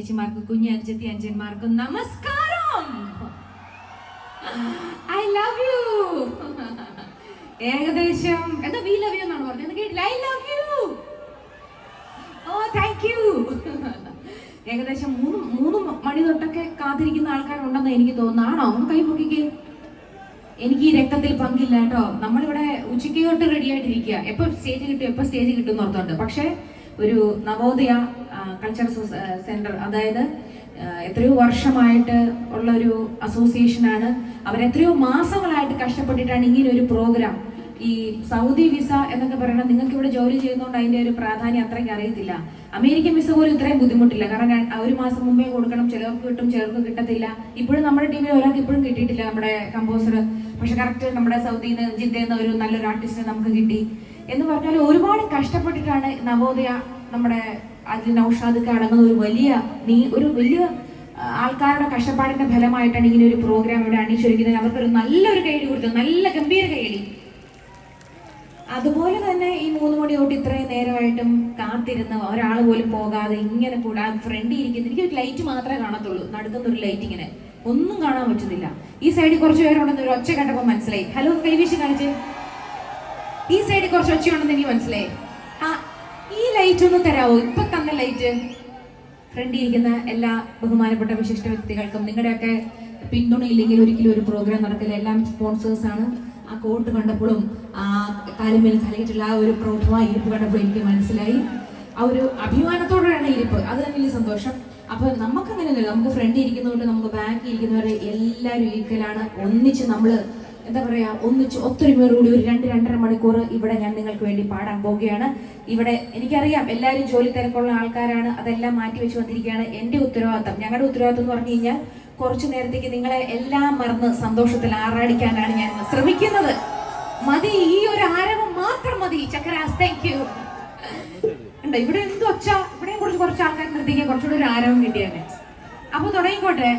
ചേച്ചിമാർക്കും കുഞ്ഞനുജത്തി അഞ്ചന്മാർക്കും നമസ്കാരം! I love U ഏകദേശം എന്താ വി ലവ് യു എന്നാണ് പറഞ്ഞത്? കേട്ടില്ല. I love you oh thank you ഏകദേശം മൂന്ന് മൂന്ന് മണി തൊട്ടൊക്കെ കാത്തിരിക്കുന്ന ആൾക്കാരുണ്ടെന്ന് എനിക്ക് തോന്നുന്നു. ഒന്ന് കൈ പൊക്കിക്കേ. എനിക്ക് ഈ രക്തത്തിൽ പങ്കില്ല കേട്ടോ. നമ്മളിവിടെ ഉച്ചയ്ക്ക് തൊട്ട് റെഡി ആയിട്ടിരിക്കുക. എപ്പോൾ സ്റ്റേജ് കിട്ടും എപ്പോൾ സ്റ്റേജ് കിട്ടും എന്ന് ഓർത്തോണ്ട്. പക്ഷേ ഒരു നവോദയ കൾച്ചർ സെന്റർ അതായത് എത്രയോ വർഷമായിട്ട് ഉള്ള ഒരു അസോസിയേഷനാണ് അവരെത്രയോ മാസങ്ങളായിട്ട് കഷ്ടപ്പെട്ടിട്ടാണ് ഇങ്ങനെ ഒരു പ്രോഗ്രാം ഈ സൗദി വിസ എന്നൊക്കെ പറയുന്നത് നിങ്ങൾക്ക് ഇവിടെ ജോലി ചെയ്യുന്നതുകൊണ്ട് അതിന്റെ ഒരു പ്രാധാന്യം അത്രയ്ക്ക് അറിയത്തില്ല. അമേരിക്കൻ വിസ പോലും ഇത്രയും ബുദ്ധിമുട്ടില്ല. കാരണം ഒരു മാസം മുമ്പേ കൊടുക്കണം ചിലർക്ക് കിട്ടും ചിലർക്ക് കിട്ടത്തില്ല. ഇപ്പോഴും നമ്മുടെ ടീമിൽ ഒരാൾക്ക് ഇപ്പോഴും കിട്ടിയിട്ടില്ല നമ്മുടെ കമ്പോസർ പക്ഷെ കറക്റ്റ് നമ്മുടെ സൗദിയിൽ നിന്ന് ജിദ്ദയിൽ ഒരു നല്ലൊരു ആർട്ടിസ്റ്റിനെ നമുക്ക് കിട്ടി. എന്ന് പറഞ്ഞാൽ ഒരുപാട് കഷ്ടപ്പെട്ടിട്ടാണ് നവോദയ നമ്മുടെ അതിൽ നൌഷാദൊക്കെ അടങ്ങുന്ന ഒരു വലിയ നീ ഒരു വലിയ ആൾക്കാരുടെ കഷ്ടപ്പാടിന്റെ ഫലമായിട്ടാണ് ഇങ്ങനെ ഒരു പ്രോഗ്രാം ഇവിടെ അണിച്ചൊരുക്കുന്നത് അവർക്കൊരു നല്ലൊരു കൈയടി കൊടുത്തു. നല്ല ഗംഭീര കൈയടി. അതുപോലെ തന്നെ ഈ മൂന്ന് മണി തൊട്ട് ഇത്രയും നേരമായിട്ടും കാത്തിരുന്ന് ഒരാൾ പോലും പോകാതെ ഇങ്ങനെ കൂടെ ഫ്രണ്ട് ഇരിക്കുന്ന. എനിക്ക് ഒരു ലൈറ്റ് മാത്രമേ കാണത്തുള്ളൂ. നടക്കുന്ന ഒരു ലൈറ്റ് ഇങ്ങനെ. ഒന്നും കാണാൻ പറ്റുന്നില്ല. ഈ സൈഡിൽ കുറച്ച് പേരുണ്ടെന്ന് ഒരു ഒച്ച കണ്ടപ്പോൾ മനസ്സിലായി. ഹലോ കൈവീശി കാണിച്ച്. ഈ സൈഡിൽ കുറച്ച് ഒച്ചയുണ്ടെന്ന് എനിക്ക് മനസ്സിലായി. ആ ഈ ലൈറ്റ് ഒന്ന് തരാവോ? ഇപ്പൊ തന്ന ലൈറ്റ് ഫ്രണ്ടിൽ ഇരിക്കുന്ന എല്ലാ ബഹുമാനപ്പെട്ട വിശിഷ്ട വ്യക്തികൾക്കും നിങ്ങളുടെയൊക്കെ പിന്തുണയില്ലെങ്കിൽ ഒരിക്കലും ഒരു പ്രോഗ്രാം നടക്കില്ല. എല്ലാം സ്പോൺസേഴ്സ് ആണ്. ആ കോട്ട് കണ്ടപ്പോഴും ആ കാലുമേൽ കലയിട്ടുള്ള ആ ഒരു പ്രൗഢമായ ഇരിപ്പ് കണ്ടപ്പോൾ എനിക്ക് മനസ്സിലായി. ആ ഒരു അഭിമാനത്തോടെയാണ് ഇരിപ്പ്. അത് തന്നെ വലിയ സന്തോഷം. അപ്പൊ നമുക്ക് അങ്ങനെയൊന്നുമില്ല നമുക്ക് ഫ്രണ്ടിൽ ഇരിക്കുന്നതുകൊണ്ട് നമുക്ക് ബാക്കിൽ ഇരിക്കുന്നവരെ എല്ലാവരും ഈക്വലാണ് ഒന്നിച്ച് നമ്മൾ എന്താ പറയാ ഒന്നിച്ച് ഒത്തൊരുമയോടുകൂടി ഒരു രണ്ട് രണ്ടര മണിക്കൂർ ഇവിടെ ഞാൻ നിങ്ങൾക്ക് വേണ്ടി പാടാൻ പോവുകയാണ്. ഇവിടെ എനിക്കറിയാം എല്ലാവരും ജോലി തിരക്കുള്ള ആൾക്കാരാണ് അതെല്ലാം മാറ്റി വെച്ച് വന്നിരിക്കുകയാണ്. എന്റെ ഉത്തരവാദിത്തം ഞങ്ങളുടെ ഉത്തരവാദിത്തം എന്ന് പറഞ്ഞു കഴിഞ്ഞാൽ കുറച്ചു നേരത്തേക്ക് നിങ്ങളെ എല്ലാം മറന്ന് സന്തോഷത്തിൽ ആറാടിക്കാനാണ് ഞാൻ ശ്രമിക്കുന്നത്. മതി ഈ ഒരു ആരവം മാത്രം മതി ചക്രാസ് താങ്ക് യു ഇവിടെ എന്ത് ഒച്ച ഇവിടെ കുറച്ച് കുറച്ച് ആൾക്കാർ നിർത്തിക്കാൻ കുറച്ചുകൂടി ഒരു ആരവം കിട്ടിയാണ് അപ്പൊ തുടങ്ങിക്കോട്ടെ.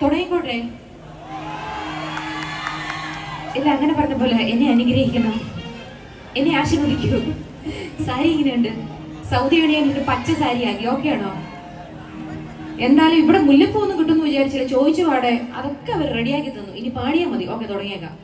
തുടങ്ങിക്കോട്ടെ. ഇല്ല അങ്ങനെ പറഞ്ഞ പോലെ എന്നെ അനുഗ്രഹിക്കണം. എന്നെ ആശീർവദിക്കൂ. സാരി ഇങ്ങനെയുണ്ട്. സൗദി ഒരു പച്ച സാരി ആക്കി ഓക്കെ ആണോ? എന്തായാലും ഇവിടെ മുല്ലപ്പൂ ഒന്നും കിട്ടുമെന്ന് വിചാരിച്ചില്ല. ചോദിച്ചു പാടെ അതൊക്കെ അവർ റെഡിയാക്കി തന്നു. ഇനി പാടിയാൽ മതി. ഓക്കെ തുടങ്ങിയേക്കാം.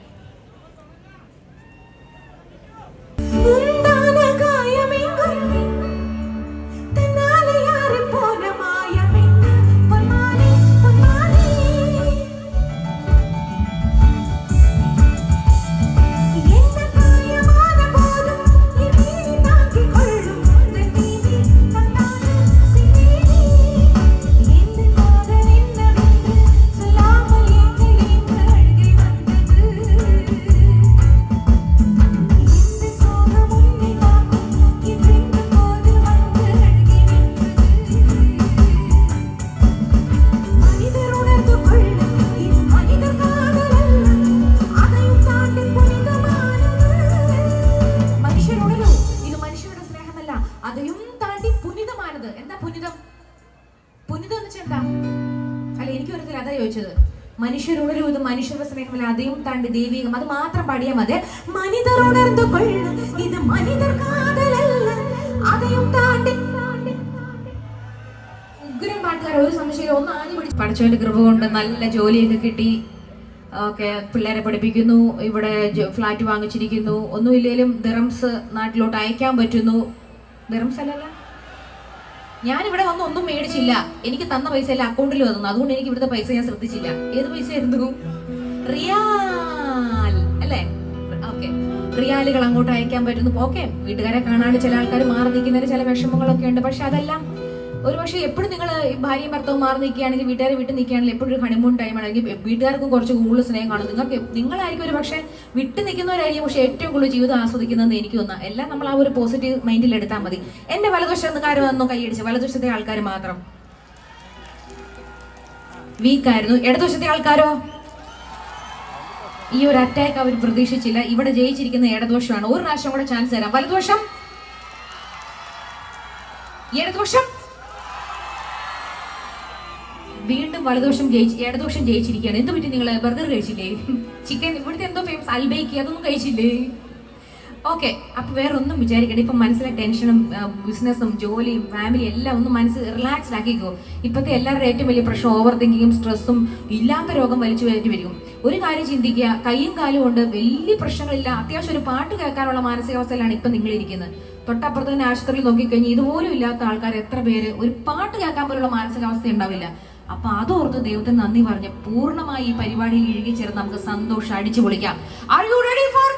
കഥ ചോദിച്ചത്. മനുഷ്യരുണരും ഇത് മനുഷ്യരുടെ സ്നേഹമല്ല. അതെയും താണ്ടി ദൈവികം. അത് മാത്രം പാടിയാൽ മതി. മനിതർ ഉണർന്നു ഇത് മനിതർ ഉഗ്രം പാട്ടുകാർ ഒരു സംശയം ഒന്ന് ആദ്യം പിടിച്ച് പഠിച്ചവന്റെ കൃപ കൊണ്ട് നല്ല ജോലിയൊക്കെ കിട്ടി. ഒക്കെ പിള്ളേരെ പഠിപ്പിക്കുന്നു. ഇവിടെ ഫ്ലാറ്റ് വാങ്ങിച്ചിരിക്കുന്നു. ഒന്നുമില്ലെങ്കിലും ദിറംസ് നാട്ടിലോട്ട് അയക്കാൻ പറ്റുന്നു. ദിറംസ് അല്ലല്ലോ? ഞാൻ ഇവിടെ വന്ന് ഒന്നും മേടിച്ചില്ല. എനിക്ക് തന്ന പൈസ എല്ലാം അക്കൗണ്ടിൽ വന്നു. അതുകൊണ്ട് എനിക്ക് ഇവിടുത്തെ പൈസ ഞാൻ ശ്രദ്ധിച്ചില്ല. ഏത് പൈസ ആയിരുന്നു? റിയാൽ. അല്ലേ? ഓക്കെ. റിയാലുകൾ അങ്ങോട്ട് അയക്കാൻ പറ്റുന്നു. ഓക്കെ. വീട്ടുകാരെ കാണാണ്ട് ചില ആൾക്കാർ മാറി നിൽക്കുന്നതിന് ചില വിഷമങ്ങളൊക്കെ ഉണ്ട്. പക്ഷെ അതെല്ലാം ഒരു പക്ഷേ എപ്പോഴും നിങ്ങൾ ഭാര്യയും ഭർത്താവും മാറി നിൽക്കുകയാണെങ്കിൽ വീട്ടുകാരെ വീട്ടിൽ നിൽക്കുകയാണെങ്കിൽ എപ്പോഴും ഒരു ഹണിമൂൺ ടൈം ആണെങ്കിൽ വീട്ടുകാർക്കും കുറച്ച് കൂടുതൽ സ്നേഹം കാണും. നിങ്ങൾക്ക് നിങ്ങളായിരിക്കും ഒരു പക്ഷേ വിട്ടു നിൽക്കുന്നവരായിരിക്കും പക്ഷേ ഏറ്റവും കൂടുതൽ ജീവിതം ആസ്വദിക്കുന്നതെന്ന് എനിക്ക് തോന്നുന്നു. എല്ലാം നമ്മൾ ആ ഒരു പോസിറ്റീവ് മൈൻഡിൽ എടുത്താൽ മതി. വലതുവശത്ത് കാര്യം വന്നു കൈയടിച്ച് വലതുവശത്തെ ആൾക്കാർ മാത്രം. വീക്കായിരുന്നു ഇടതുവശത്തെ ആൾക്കാരോ? ഈ ഒരു അറ്റാക്ക് അവർ പ്രതീക്ഷിച്ചില്ല. ഇവിടെ ജയിച്ചിരിക്കുന്ന ഇടതുവശമാണ് ഒരു പ്രാവശ്യം കൂടെ ചാൻസ് തരാം. വലതുവശം? ഇടതുവശം വീണ്ടും വലദോഷം ജയിച്ച് ഇടദോഷം ജയിച്ചിരിക്കുകയാണ്. എന്ത് പറ്റി നിങ്ങൾ ബർഗർ കഴിച്ചില്ലേ? ചിക്കൻ ഇവിടുത്തെ എന്തോ ഫേമസ് അൽബൈക്ക് അതൊന്നും കഴിച്ചില്ലേ? ഓക്കെ അപ്പൊ വേറൊന്നും വിചാരിക്കണ്ട. ഇപ്പൊ മനസ്സിലെ ടെൻഷനും ബിസിനസ്സും ജോലിയും ഫാമിലി എല്ലാം ഒന്ന് മനസ്സ് റിലാക്സ്ഡ് ആക്കിക്കോ. ഇപ്പത്തെ എല്ലാവരുടെ ഏറ്റവും വലിയ പ്രശ്നം ഓവർ തിങ്കിങ്ങും സ്ട്രെസ്സും ഇല്ലാത്ത രോഗം വലിച്ചു കയറ്റി വരും. ഒരു കാര്യം ചിന്തിക്കുക കൈയും കാലും കൊണ്ട് വലിയ പ്രശ്നങ്ങളില്ല. അത്യാവശ്യം ഒരു പാട്ട് കേൾക്കാനുള്ള മാനസികാവസ്ഥയിലാണ് ഇപ്പൊ നിങ്ങൾ ഇരിക്കുന്നത് തൊട്ടപ്പുറത്ത് തന്നെ ആശുപത്രിയിൽ നോക്കിക്കഴിഞ്ഞാൽ ഇതുപോലും ഇല്ലാത്ത ആൾക്കാർ എത്ര പേര് ഒരു പാട്ട് കേൾക്കാൻ പോലുള്ള മാനസികാവസ്ഥ ഉണ്ടാവില്ല. അപ്പൊ അതോർത്ത് ദൈവത്തിന് നന്ദി പറഞ്ഞ് പൂർണമായി ഈ പരിപാടിയിൽ ഇഴുകി ചേർന്ന് നമുക്ക് സന്തോഷം അടിച്ചു പൊളിക്കാം ആർ യു റെഡി ഫോർ